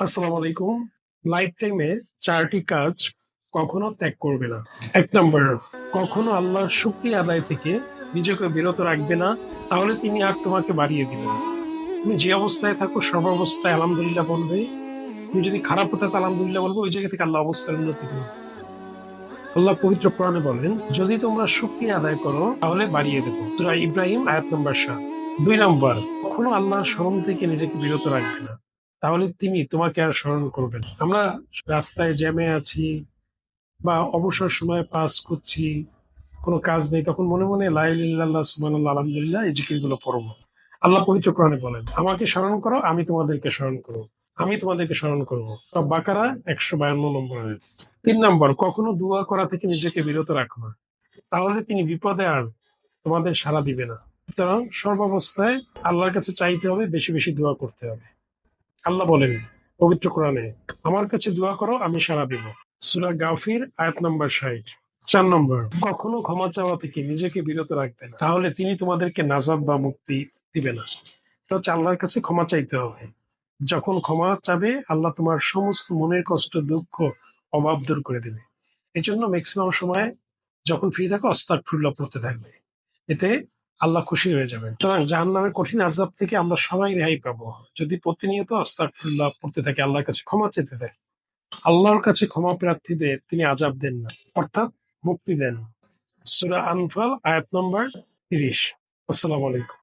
আসসালামু আলাইকুম। লাইফ টাইমে চারটি কাজ কখনো ত্যাগ করবে না। এক নম্বর, কখনো আল্লাহর শুক্রিয়া আদায় থেকে নিজেকে বিরত রাখবে না, তাহলে তিনি আর তোমাকে বাড়িয়ে দিবেন তুমি যে অবস্থায় থাকো সর্বাবস্থায় আলহামদুলিল্লাহ বলবে। তুমি যদি খারাপ হতে আলহামদুলিল্লাহ বলব, ওই জায়গা থেকে আল্লাহ অবস্থার উন্নতি করবে আল্লাহ পবিত্র কোরআনে বলেন, যদি তোমরা শুক্রিয়া আদায় করো, তাহলে বাড়িয়ে দেবো। ইব্রাহিম, আয়াত নম্বর সাত। দুই নম্বর, কখনো আল্লাহর স্মরণ থেকে নিজেকে বিরত রাখবে না। তাহলে তিনি তোমাকে আর স্মরণ করবেন আমরা রাস্তায় জ্যামে আছি বা অবসর সময় পাস করছি, কোনো কাজ নেই, তখন মনে মনে লাইল্লাহ সুবহানাল্লাহ, আলহামদুলিল্লাহ এই জিকিরগুলো পড়ব। আল্লাহ পবিত্র কোরআনে বলেন, আমাকে স্মরণ করো, আমি তোমাদেরকে স্মরণ করব। আমি তোমাদেরকে স্মরণ করব। বাকারা একশো বায়ান্ন নম্বর তিন নম্বর, কখনো দোয়া করা থেকে নিজেকে বিরত রাখো না। তাহলে তিনি বিপদে আর তোমাদের সাড়া দিবে না। সুতরাং সর্বাবস্থায় আল্লাহর কাছে চাইতে হবে, বেশি বেশি দোয়া করতে হবে। আল্লাহ বলেন, পবিত্র কোরআনে, আমার কাছে দোয়া করো, আমি সারা দিব। সুরা গাফির, আয়াত নম্বর ষাট। চার নম্বর, কখনো ক্ষমা চাওয়া থেকে নিজেকে বিরত রাখবে না। তাহলে তিনি তোমাদেরকে নাজাব বা মুক্তি দিবে না। তো আল্লাহর কাছে ক্ষমা চাইতে হবে। যখন ক্ষমা চাবে, আল্লাহ তোমার সমস্ত মনের কষ্ট, দুঃখ, অভাব দূর করে দেবে। এই জন্য ম্যাক্সিমাম সময় যখন ফ্রি থাকো অস্তাক ফুল্লা পড়তে থাকবে। এতে আল্লাহ খুশি হয়ে যাবেন। সুতরাং জাহান নামের কঠিন আজাব থেকে আমরা সবাই রেহাই পাবো। যদি প্রতিনিয়ত আস্তাকুল্লাহ পড়তে থাকে, আল্লাহর কাছে ক্ষমা চেতে থাকে। আল্লাহর কাছে ক্ষমা প্রার্থীদের তিনি আজাব দেন না, অর্থাৎ মুক্তি দেন সুরা আনফাল, আয়াত নম্বর তিরিশ। আসসালামু আলাইকুম।